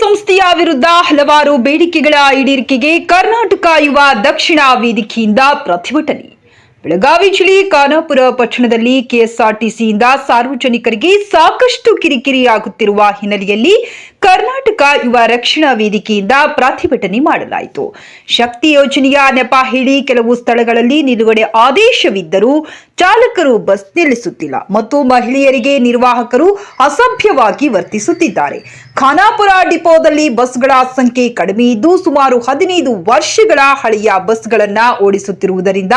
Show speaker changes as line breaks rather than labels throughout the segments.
ಸಂಸ್ಥೆಯ ವಿರುದ್ಧ ಹಲವಾರು ಬೇಡಿಕೆಗಳ ಈಡೇರಿಕೆಗೆ ಕರ್ನಾಟಕ ಯುವ ದಕ್ಷಿಣ ವೇದಿಕೆಯಿಂದ ಪ್ರತಿಭಟನೆ. ಬೆಳಗಾವಿ ಜಿಲ್ಲೆ ಖಾನಾಪುರ ಪಟ್ಟಣದಲ್ಲಿ ಕೆಎಸ್ಆರ್ಟಿಸಿಯಿಂದ ಸಾರ್ವಜನಿಕರಿಗೆ ಸಾಕಷ್ಟು ಕಿರಿಕಿರಿಯಾಗುತ್ತಿರುವ ಹಿನ್ನೆಲೆಯಲ್ಲಿ ಕರ್ನಾಟಕ ಯುವ ರಕ್ಷಣಾ ವೇದಿಕೆಯಿಂದ ಪ್ರತಿಭಟನೆ ಮಾಡಲಾಯಿತು. ಶಕ್ತಿ ಯೋಜನೆಯ ನೆಪ ಹೇಳಿ ಕೆಲವು ಸ್ಥಳಗಳಲ್ಲಿ ನಿಲುಗಡೆ ಆದೇಶವಿದ್ದರೂ ಚಾಲಕರು ಬಸ್ ನಿಲ್ಲಿಸುತ್ತಿಲ್ಲ ಮತ್ತು ಮಹಿಳೆಯರಿಗೆ ನಿರ್ವಾಹಕರು ಅಸಭ್ಯವಾಗಿ ವರ್ತಿಸುತ್ತಿದ್ದಾರೆ. ಖಾನಾಪುರ ಡಿಪೋದಲ್ಲಿ ಬಸ್ಗಳ ಸಂಖ್ಯೆ ಕಡಿಮೆ ಇದ್ದು ಸುಮಾರು ಹದಿನೈದು ವರ್ಷಗಳ ಹಳೆಯ ಬಸ್ಗಳನ್ನು ಓಡಿಸುತ್ತಿರುವುದರಿಂದ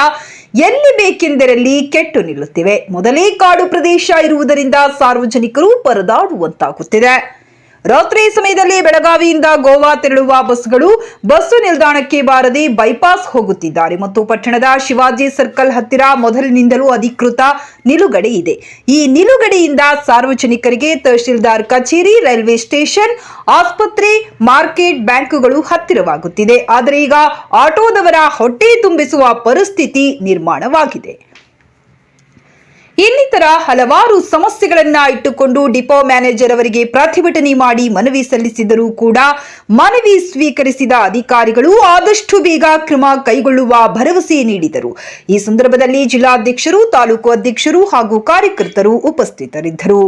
ಎಲ್ಲಿ ಬೇಕೆಂದರಲ್ಲಿ ಕೆಟ್ಟು ನಿಲ್ಲುತ್ತಿವೆ. ಮೊದಲೇ ಕಾಡು ಪ್ರದೇಶ ಇರುವುದರಿಂದ ಸಾರ್ವಜನಿಕರು ಪರದಾಡುವಂತಾಗುತ್ತಿದೆ. ರಾತ್ರಿ ಸಮಯದಲ್ಲಿ ಬೆಳಗಾವಿಯಿಂದ ಗೋವಾ ತೆರಳುವ ಬಸ್ಗಳು ಬಸ್ಸು ನಿಲ್ದಾಣಕ್ಕೆ ಬಾರದೆ ಬೈಪಾಸ್ ಹೋಗುತ್ತಿದ್ದಾರೆ. ಮತ್ತು ಪಟ್ಟಣದ ಶಿವಾಜಿ ಸರ್ಕಲ್ ಹತ್ತಿರ ಮೊದಲಿನಿಂದಲೂ ಅಧಿಕೃತ ನಿಲುಗಡೆ ಇದೆ. ಈ ನಿಲುಗಡೆಯಿಂದ ಸಾರ್ವಜನಿಕರಿಗೆ ತಹಶೀಲ್ದಾರ್ ಕಚೇರಿ, ರೈಲ್ವೆ ಸ್ಟೇಷನ್, ಆಸ್ಪತ್ರೆ, ಮಾರ್ಕೆಟ್ ಬ್ಯಾಂಕುಗಳು ಹತ್ತಿರವಾಗುತ್ತಿದೆ. ಆದರೆ ಈಗ ಆಟೋದವರ ಹೊಟ್ಟೆ ತುಂಬಿಸುವ ಪರಿಸ್ಥಿತಿ ನಿರ್ಮಾಣವಾಗಿದೆ. ಇನ್ನಿತರ ಹಲವಾರು ಸಮಸ್ಯೆಗಳನ್ನ ಇಟ್ಟುಕೊಂಡು ಡಿಪೋ ಮ್ಯಾನೇಜರ್ ಅವರಿಗೆ ಪ್ರತಿಭಟನೆ ಮಾಡಿ ಮನವಿ ಸಲ್ಲಿಸಿದರೂ ಕೂಡ ಮನವಿ ಸ್ವೀಕರಿಸಿದ ಅಧಿಕಾರಿಗಳು ಆದಷ್ಟು ಬೇಗ ಕ್ರಮ ಕೈಗೊಳ್ಳುವ ಭರವಸೆ ನೀಡಿದರು. ಈ ಸಂದರ್ಭದಲ್ಲಿ ಜಿಲ್ಲಾಧ್ಯಕ್ಷರು, ತಾಲೂಕು ಅಧ್ಯಕ್ಷರು ಹಾಗೂ ಕಾರ್ಯಕರ್ತರು ಉಪಸ್ಥಿತರಿದ್ದರು.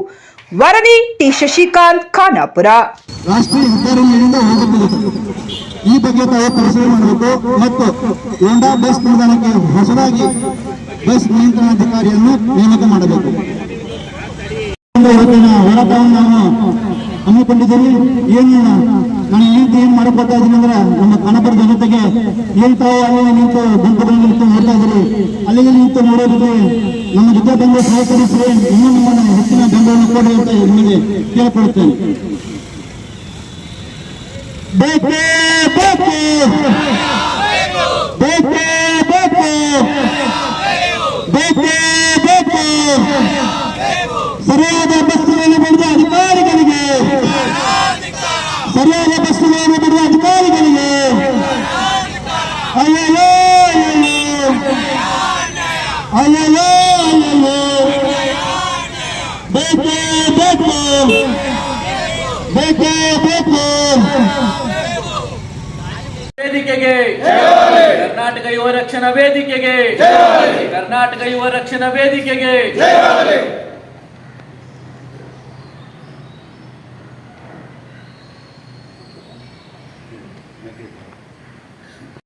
ವರದಿ ಟಿ. ಶಶಿಕಾಂತ್, ಖಾನಾಪುರ.
ಈ ಬಗ್ಗೆ ತಾವು ಪರಿಶೀಲನೆ ಮಾಡಬೇಕು ಮತ್ತು ಬಸ್ ನಿಲ್ದಾಣಕ್ಕೆ ಹೊಸದಾಗಿ ಬಸ್ ನಿಯಂತ್ರಣಾಧಿಕಾರಿಯನ್ನು ನೇಮಕ ಮಾಡಬೇಕು. ಇವತ್ತಿನ ಹೋರಾಟವನ್ನು ನಾವು ಏನು ನಾನು ನಿಂತು ಏನು ಮಾಡಬೇಕಾ ಇದ್ದೀನಿ ಅಂದ್ರೆ ನಮ್ಮ ಕನಪುರ ಜನತೆಗೆ ಏನ್ ತಾಯಿ ಅಲ್ಲಿ ನಿಂತು ಗುಂಪುಗಳು ನಿಂತು ನೋಡ್ತಾ ಇದ್ರಿ ಅಲ್ಲಿಗೆ ನಿಂತು ನೋಡೋದಕ್ಕೆ ನಮ್ಮ ಜೊತೆ ಬಂದು ಸಹಕರಿಸಿ ಇನ್ನೂ ನಿಮ್ಮನ್ನು ಹೆಚ್ಚಿನ ಬೆಂಬಲವನ್ನು ಕೊಡಿ ಅಂತ ನಿಮಗೆ ಕೇಳ್ಕೊಳ್ತೇನೆ. ಬೇಕು ಬೇಕೇ ಬೇಕು ಬೇಕೇ ಬೇಕು ಸರಿಯಾದ ಬಸ್ಸುಗಳನ್ನು ಬಿಡುವ ಅಧಿಕಾರಿಗಳಿಗೆ ಸರಿಯಾದ ಬಸ್ಸುಗಳನ್ನು ಬಿಡುವ ಅಧಿಕಾರಿಗಳಿಗೆ ಅಯ್ಯಯ್ಯೋ ಅಯ್ಯಯ್ಯೋ ಅಯ್ಯಯ್ಯೋ ಅಯ್ಯಯ್ಯೋ ಬೇಕೇ ಬೇಕು ಬೇಕೇ ಬೇಕು
ವೇದಿಕೆಗೆ ಕರ್ನಾಟಕ ಯುವ ರಕ್ಷಣಾ ವೇದಿಕೆಗೆ ಕರ್ನಾಟಕ ಯುವ ರಕ್ಷಣಾ ವೇದಿಕೆಗೆ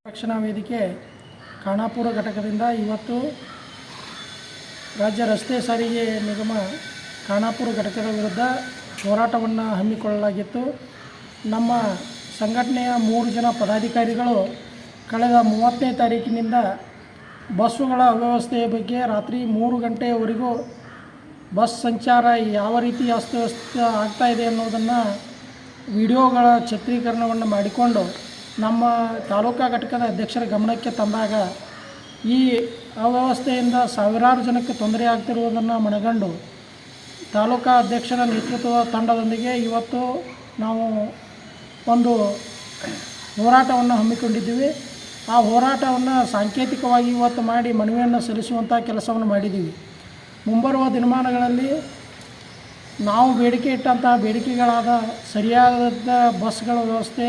ರಕ್ಷಣಾ ವೇದಿಕೆ ಖಾನಾಪುರ ಘಟಕದಿಂದ ಇವತ್ತು ರಾಜ್ಯ ರಸ್ತೆ ಸಾರಿಗೆ ನಿಗಮ ಖಾಣಾಪುರ ಘಟಕದ ವಿರುದ್ಧ ಹೋರಾಟವನ್ನು ಹಮ್ಮಿಕೊಳ್ಳಲಾಗಿತ್ತು. ನಮ್ಮ ಸಂಘಟನೆಯ ಮೂರು ಜನ ಪದಾಧಿಕಾರಿಗಳು ಕಳೆದ ಮೂವತ್ತನೇ ತಾರೀಕಿನಿಂದ ಬಸ್ಸುಗಳ ಅವ್ಯವಸ್ಥೆಯ ಬಗ್ಗೆ ರಾತ್ರಿ ಮೂರು ಗಂಟೆಯವರೆಗೂ ಬಸ್ ಸಂಚಾರ ಯಾವ ರೀತಿ ಅಸ್ತವ್ಯಸ್ತ ಆಗ್ತಾಯಿದೆ ಅನ್ನೋದನ್ನು ವಿಡಿಯೋಗಳ ಚಿತ್ರೀಕರಣವನ್ನು ಮಾಡಿಕೊಂಡು ನಮ್ಮ ತಾಲೂಕಾ ಘಟಕದ ಅಧ್ಯಕ್ಷರ ಗಮನಕ್ಕೆ ತಂದಾಗ ಈ ಅವ್ಯವಸ್ಥೆಯಿಂದ ಸಾವಿರಾರು ಜನಕ್ಕೆ ತೊಂದರೆ ಆಗ್ತಿರುವುದನ್ನು ಮನಗಂಡು ತಾಲೂಕಾ ಅಧ್ಯಕ್ಷರ ನೇತೃತ್ವದ ತಂಡದೊಂದಿಗೆ ಇವತ್ತು ನಾವು ಒಂದು ಹೋರಾಟವನ್ನು ಹಮ್ಮಿಕೊಂಡಿದ್ದೀವಿ. ಆ ಹೋರಾಟವನ್ನು ಸಾಂಕೇತಿಕವಾಗಿ ಇವತ್ತು ಮಾಡಿ ಮನವಿಯನ್ನು ಸಲ್ಲಿಸುವಂಥ ಕೆಲಸವನ್ನು ಮಾಡಿದ್ದೀವಿ. ಮುಂಬರುವ ದಿನಮಾನಗಳಲ್ಲಿ ನಾವು ಬೇಡಿಕೆ ಇಟ್ಟಂತಹ ಬೇಡಿಕೆಗಳಾದ ಸರಿಯಾದ ಬಸ್ಗಳ ವ್ಯವಸ್ಥೆ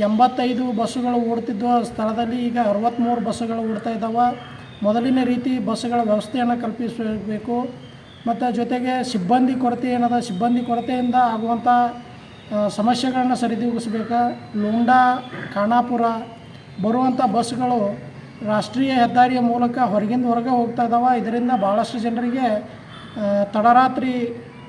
ಎಂಬತ್ತೈದು ಬಸ್ಸುಗಳು ಓಡ್ತಿದ್ದ ಸ್ಥಳದಲ್ಲಿ ಈಗ ಅರವತ್ತ್ಮೂರು ಬಸ್ಸುಗಳು ಓಡ್ತಾ ಇದ್ದಾವೆ. ಮೊದಲಿನ ರೀತಿ ಬಸ್ಸುಗಳ ವ್ಯವಸ್ಥೆಯನ್ನು ಕಲ್ಪಿಸಬೇಕು. ಮತ್ತು ಜೊತೆಗೆ ಸಿಬ್ಬಂದಿ ಕೊರತೆ ಏನದ? ಸಿಬ್ಬಂದಿ ಕೊರತೆಯಿಂದ ಆಗುವಂಥ ಸಮಸ್ಯೆಗಳನ್ನು ಸರಿದೂಗಿಸ್ಬೇಕು. ಲೋಂಡಾ, ಖಾನಾಪುರ ಬರುವಂಥ ಬಸ್ಗಳು ರಾಷ್ಟ್ರೀಯ ಹೆದ್ದಾರಿಯ ಮೂಲಕ ಹೊರಗಿಂದ ಹೊರಗೆ ಹೋಗ್ತಾ ಇದ್ದಾವೆ. ಇದರಿಂದ ಭಾಳಷ್ಟು ಜನರಿಗೆ ತಡರಾತ್ರಿ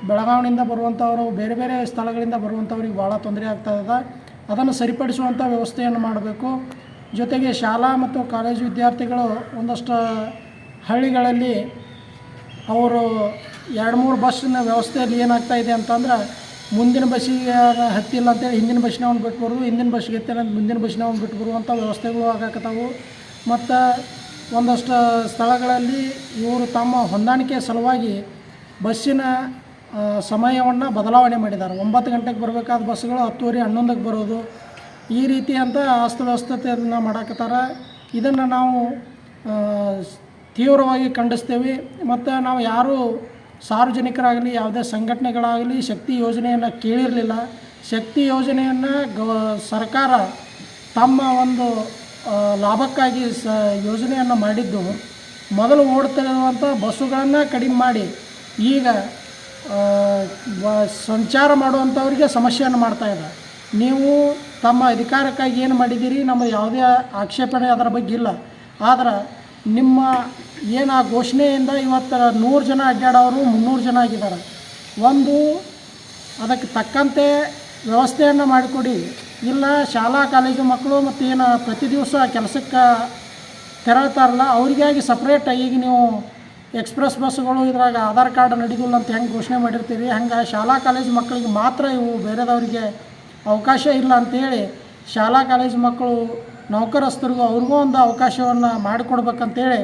ಬೆಳಗಾವಿನಿಂದ ಬರುವಂಥವರು ಬೇರೆ ಬೇರೆ ಸ್ಥಳಗಳಿಂದ ಬರುವಂಥವ್ರಿಗೆ ಭಾಳ ತೊಂದರೆ ಆಗ್ತಾ ಇದೆ ಅದನ್ನು ಸರಿಪಡಿಸುವಂಥ ವ್ಯವಸ್ಥೆಯನ್ನು ಮಾಡಬೇಕು. ಜೊತೆಗೆ ಶಾಲಾ ಮತ್ತು ಕಾಲೇಜು ವಿದ್ಯಾರ್ಥಿಗಳು ಒಂದಷ್ಟು ಹಳ್ಳಿಗಳಲ್ಲಿ ಅವರು ಎರಡು ಮೂರು ಬಸ್ಸಿನ ವ್ಯವಸ್ಥೆಯಲ್ಲಿ ಏನಾಗ್ತಾ ಇದೆ ಅಂತಂದ್ರೆ ಮುಂದಿನ ಬಸ್ಸಿಗೆ ಹತ್ತಿಲ್ಲ ಅಂತೇಳಿ ಹಿಂದಿನ ಬಸ್ಸಿನವ್ನು ಬಿಟ್ಟು ಬರೋದು ಹಿಂದಿನ ಬಸ್ಸಿಗೆ ಹತ್ತಿಲ್ಲ ಮುಂದಿನ ಬಸ್ಸಿನವ್ನು ಬಿಟ್ಟು ಬರುವಂಥ ವ್ಯವಸ್ಥೆಗಳು ಆಗಾಕತ್ತಾವು. ಮತ್ತು ಒಂದಷ್ಟು ಸ್ಥಳಗಳಲ್ಲಿ ಇವರು ತಮ್ಮ ಹೊಂದಾಣಿಕೆ ಸಲುವಾಗಿ ಬಸ್ಸಿನ ಸಮಯವನ್ನು ಬದಲಾವಣೆ ಮಾಡಿದ್ದಾರೆ. ಒಂಬತ್ತು ಗಂಟೆಗೆ ಬರಬೇಕಾದ ಬಸ್ಸುಗಳು ಹತ್ತುವರೆ, ಹನ್ನೊಂದಕ್ಕೆ ಬರೋದು. ಈ ರೀತಿ ಅಂತ ಅಸ್ತವ್ಯಸ್ತತೆಯನ್ನು ಮಾಡಾಕತ್ತಾರ. ಇದನ್ನು ನಾವು ತೀವ್ರವಾಗಿ ಖಂಡಿಸ್ತೇವೆ. ಮತ್ತು ನಾವು ಯಾರೂ ಸಾರ್ವಜನಿಕರಾಗಲಿ, ಯಾವುದೇ ಸಂಘಟನೆಗಳಾಗಲಿ ಶಕ್ತಿ ಯೋಜನೆಯನ್ನು ಕೇಳಿರಲಿಲ್ಲ. ಶಕ್ತಿ ಯೋಜನೆಯನ್ನು ಗವ, ಸರ್ಕಾರ ತಮ್ಮ ಒಂದು ಲಾಭಕ್ಕಾಗಿ ಸ, ಯೋಜನೆಯನ್ನು ಮಾಡಿದ್ದು. ಮೊದಲು ಓಡ್ತಿರುವಂಥ ಬಸ್ಸುಗಳನ್ನು ಕಡಿಮೆ ಮಾಡಿ. ಈಗ ಸಂಚಾರ ಮಾಡುವಂಥವ್ರಿಗೆ ಸಮಸ್ಯೆಯನ್ನು ಮಾಡ್ತಾ ಇದೆ. ನೀವು ತಮ್ಮ ಅಧಿಕಾರಕ್ಕಾಗಿ ಏನು ಮಾಡಿದ್ದೀರಿ ನಮ್ಮ ಯಾವುದೇ ಆಕ್ಷೇಪಣೆ ಅದರ ಬಗ್ಗೆ ಇಲ್ಲ. ಆದ್ರೆ ನಿಮ್ಮ ಏನು ಆ ಘೋಷಣೆಯಿಂದ ಇವತ್ತು ನೂರು ಜನ ಅಡ್ಡಾಡೋರು, ಮುನ್ನೂರು ಜನ ಆಗಿದ್ದಾರೆ. ಒಂದು ಅದಕ್ಕೆ ತಕ್ಕಂತೆ ವ್ಯವಸ್ಥೆಯನ್ನು ಮಾಡಿಕೊಡಿ. ಇಲ್ಲ, ಶಾಲಾ ಕಾಲೇಜು ಮಕ್ಕಳು ಮತ್ತು ಏನು ಪ್ರತಿ ದಿವಸ ಕೆಲಸಕ್ಕೆ ತೆರಳ್ತಾರಲ್ಲ, ಅವರಿಗಾಗಿ ಸಪ್ರೇಟ್ ಈಗ ನೀವು ಎಕ್ಸ್ಪ್ರೆಸ್ ಬಸ್ಸುಗಳು ಇದ್ರಾಗ ಆಧಾರ್ ಕಾರ್ಡ್ ನಡೀದಿಲ್ಲ ಅಂತ ಹೆಂಗೆ ಘೋಷಣೆ ಮಾಡಿರ್ತೀರಿ? ಹಂಗೆ ಶಾಲಾ ಕಾಲೇಜು ಮಕ್ಕಳಿಗೆ ಮಾತ್ರ ಇವು ಬೇರೆದವರಿಗೆ ಅವಕಾಶ ಇಲ್ಲ ಅಂತೇಳಿ ಶಾಲಾ ಕಾಲೇಜು ಮಕ್ಕಳು ನೌಕರಸ್ಥರಿಗೂ ಅವ್ರಿಗೂ ಒಂದು ಅವಕಾಶವನ್ನು ಮಾಡಿಕೊಡ್ಬೇಕಂತೇಳಿ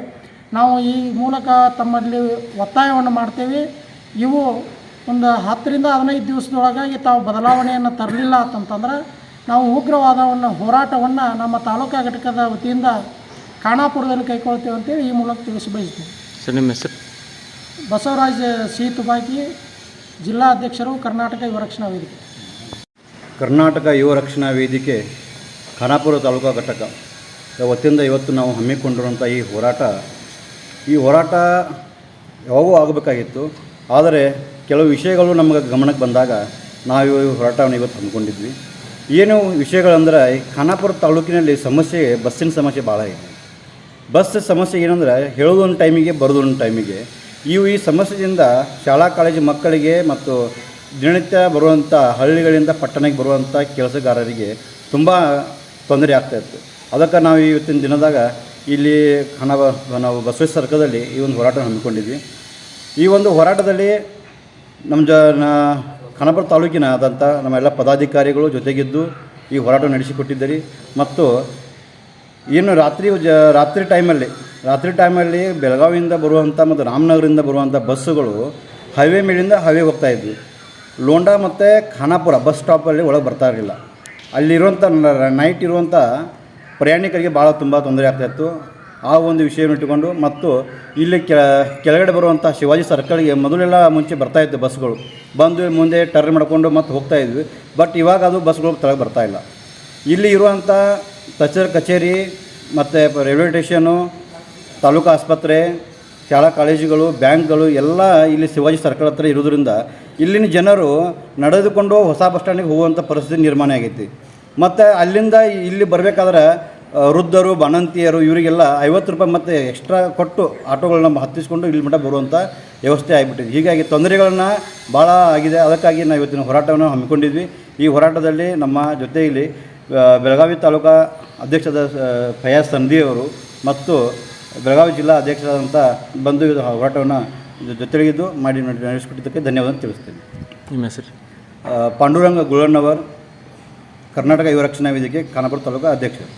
ನಾವು ಈ ಮೂಲಕ ತಮ್ಮಲ್ಲಿ ಒತ್ತಾಯವನ್ನು ಮಾಡ್ತೇವೆ. ಇವು ಒಂದು ಹತ್ತರಿಂದ ಹದಿನೈದು ದಿವಸದೊಳಗಾಗಿ ತಾವು ಬದಲಾವಣೆಯನ್ನು ತರಲಿಲ್ಲ ಅಂತಂತಂದ್ರೆ ನಾವು ಉಗ್ರವಾದವನ್ನು ಹೋರಾಟವನ್ನು ನಮ್ಮ ತಾಲೂಕಾ ಘಟಕದ ವತಿಯಿಂದ ಕಾಣಾಪುರದಲ್ಲಿ ಕೈಗೊಳ್ತೇವೆ ಅಂತೇಳಿ ಈ ಮೂಲಕ ತಿಳಿಸಿ ಬಯಸ್ತೀವಿ
ಸರ್ ನಿಮ್ಮ ಹೆಸರು?
ಬಸವರಾಜ್ ಸಿ ತುಬಾಕಿ ಜಿಲ್ಲಾಧ್ಯಕ್ಷರು ಕರ್ನಾಟಕ ಯುವ ರಕ್ಷಣಾ ವೇದಿಕೆ.
ಕರ್ನಾಟಕ ಯುವ ರಕ್ಷಣಾ ವೇದಿಕೆ ಖಾನಾಪುರ ತಾಲೂಕಾ ಘಟಕ. ವತಿಯಿಂದ ಇವತ್ತು ನಾವು ಹಮ್ಮಿಕೊಂಡಿರುವಂಥ ಈ ಹೋರಾಟ ಈ ಹೋರಾಟ ಯಾವಾಗೂ ಆಗಬೇಕಾಗಿತ್ತು. ಆದರೆ ಕೆಲವು ವಿಷಯಗಳು ನಮಗೆ ಗಮನಕ್ಕೆ ಬಂದಾಗ ನಾವು ಈ ಹೋರಾಟವನ್ನು ಇವತ್ತು ಹಮ್ಮಿಕೊಂಡಿದ್ವಿ. ಏನು ವಿಷಯಗಳಂದರೆ ಈ ಖಾನಾಪುರ ತಾಲೂಕಿನಲ್ಲಿ ಸಮಸ್ಯೆ ಬಸ್ಸಿನ ಸಮಸ್ಯೆ ಭಾಳ ಇದೆ. ಬಸ್ ಸಮಸ್ಯೆ ಏನಂದ್ರೆ ಹೇಳೋದೊಂದು ಟೈಮಿಗೆ ಬರೋದು ಒಂದು ಟೈಮಿಗೆ. ಇವು ಈ ಸಮಸ್ಯೆಯಿಂದ ಶಾಲಾ, ಕಾಲೇಜು ಮಕ್ಕಳಿಗೆ ಮತ್ತು ದಿನನಿತ್ಯ ಬರುವಂಥ ಹಳ್ಳಿಗಳಿಂದ ಪಟ್ಟಣಕ್ಕೆ ಬರುವಂಥ ಕೆಲಸಗಾರರಿಗೆ ತುಂಬ ತೊಂದರೆ ಆಗ್ತಾಯಿತ್ತು ಅದಕ್ಕೆ ನಾವು ಇವತ್ತಿನ ದಿನದಾಗ ಇಲ್ಲಿ ಹಣ ನಾವು ಬಸವೇಶ್ವರ ಸರ್ಕದಲ್ಲಿ ಈ ಒಂದು ಹೋರಾಟ ಹಮ್ಮಿಕೊಂಡಿದ್ವಿ. ಈ ಒಂದು ಹೋರಾಟದಲ್ಲಿ ನಮ್ಮ ಜ ಖಾನಾಪುರ ತಾಲೂಕಿನ ಆದಂಥ ನಮ್ಮೆಲ್ಲ ಪದಾಧಿಕಾರಿಗಳು ಜೊತೆಗಿದ್ದು ಈ ಹೋರಾಟ ನಡೆಸಿಕೊಟ್ಟಿದ್ದೀರಿ ಮತ್ತು ಏನು ರಾತ್ರಿ ಜ, ರಾತ್ರಿ ಟೈಮಲ್ಲಿ ರಾತ್ರಿ ಟೈಮಲ್ಲಿ ಬೆಳಗಾವಿಯಿಂದ ಬರುವಂಥ ಮತ್ತು ರಾಮನಗರದಿಂದ ಬರುವಂಥ ಬಸ್ಸುಗಳು ಹೈವೇ ಮೇಲಿಂದ ಹೈವೇ ಹೋಗ್ತಾ ಇದ್ವಿ. ಲೋಂಡಾ ಮತ್ತು ಖಾನಾಪುರ ಬಸ್ ಸ್ಟಾಪಲ್ಲಿ ಒಳಗೆ ಬರ್ತಾ ಇರಲಿಲ್ಲ. ಅಲ್ಲಿರುವಂಥ ನೈಟ್ ಇರುವಂಥ ಪ್ರಯಾಣಿಕರಿಗೆ ಭಾಳ ತುಂಬ ತೊಂದರೆ ಆಗ್ತಾಯಿತ್ತು ಆ ಒಂದು ವಿಷಯವನ್ನು ಇಟ್ಟುಕೊಂಡು ಮತ್ತು ಇಲ್ಲಿ ಕೆಳ, ಕೆಳಗಡೆ ಬರುವಂಥ ಶಿವಾಜಿ ಸರ್ಕಲ್ಗೆ ಮೊದಲೆಲ್ಲ ಮುಂಚೆ ಬರ್ತಾ ಇತ್ತು ಬಸ್ಗಳು ಬಂದು ಮುಂದೆ ಟರ್ನ್ ಮಾಡಿಕೊಂಡು ಮತ್ತೆ ಹೋಗ್ತಾ ಇದ್ವಿ. ಬಟ್ ಇವಾಗ ಅದು ಬಸ್ಗಳು ತಳಗೆ ಬರ್ತಾ ಇಲ್ಲ. ಇಲ್ಲಿ ಇರುವಂಥ ತಹಸೀಲ್ ಕಚೇರಿ, ಮತ್ತು ರೈಲ್ವೆ ಸ್ಟೇಷನು, ತಾಲೂಕು ಆಸ್ಪತ್ರೆ, ಶಾಲಾ ಕಾಲೇಜುಗಳು, ಬ್ಯಾಂಕ್ಗಳು, ಎಲ್ಲ ಇಲ್ಲಿ ಶಿವಾಜಿ ಸರ್ಕಲ್ ಹತ್ರ ಇರೋದ್ರಿಂದ ಇಲ್ಲಿನ ಜನರು ನಡೆದುಕೊಂಡು ಹೊಸ ಬಸ್ ಸ್ಟ್ಯಾಂಡಿಗೆ ಹೋಗುವಂಥ ಪರಿಸ್ಥಿತಿ ನಿರ್ಮಾಣ ಆಗೈತಿ. ಮತ್ತು ಅಲ್ಲಿಂದ ಇಲ್ಲಿ ಬರಬೇಕಾದ್ರೆ ವೃದ್ಧರು ಬಾಣಂತಿಯರು ಇವರಿಗೆಲ್ಲ ಐವತ್ತು ರೂಪಾಯಿ ಮತ್ತು ಎಕ್ಸ್ಟ್ರಾ ಕೊಟ್ಟು ಆಟೋಗಳನ್ನ ಹತ್ತಿಸ್ಕೊಂಡು ಇಲ್ಲಿ ಮಟ್ಟ ಬರುವಂಥ ವ್ಯವಸ್ಥೆ ಆಗಿಬಿಟ್ಟಿದೆ. ಹೀಗಾಗಿ ತೊಂದರೆಗಳನ್ನು ಭಾಳ ಆಗಿದೆ. ಅದಕ್ಕಾಗಿ ನಾವು ಇವತ್ತಿನ ಹೋರಾಟವನ್ನು ಹಮ್ಮಿಕೊಂಡಿದ್ವಿ. ಈ ಹೋರಾಟದಲ್ಲಿ ನಮ್ಮ ಜೊತೆಯಲ್ಲಿ ಬೆಳಗಾವಿ ತಾಲೂಕಾ ಅಧ್ಯಕ್ಷದ ಫಯಾಜ್ ಸಂಧಿಯವರು ಮತ್ತು ಬೆಳಗಾವಿ ಜಿಲ್ಲಾ ಅಧ್ಯಕ್ಷರಾದಂಥ ಬಂಧು ಇದು ಹೋರಾಟವನ್ನು ಜೊತೆಗಿದ್ದು ಮಾಡಿ ನಡೆಸಿಕೊಟ್ಟಿದ್ದಕ್ಕೆ ಧನ್ಯವಾದ ತಿಳಿಸ್ತೇನೆ.
ನಿಮ್ಮ ಹೆಸರು?
ಪಾಂಡುರಂಗ ಗುಳಣ್ಣವರ್ ಕರ್ನಾಟಕ ಯುವ ರಕ್ಷಣಾ ವೇದಿಕೆ ಖಾನಾಪುರ ತಾಲೂಕಾ ಅಧ್ಯಕ್ಷರು.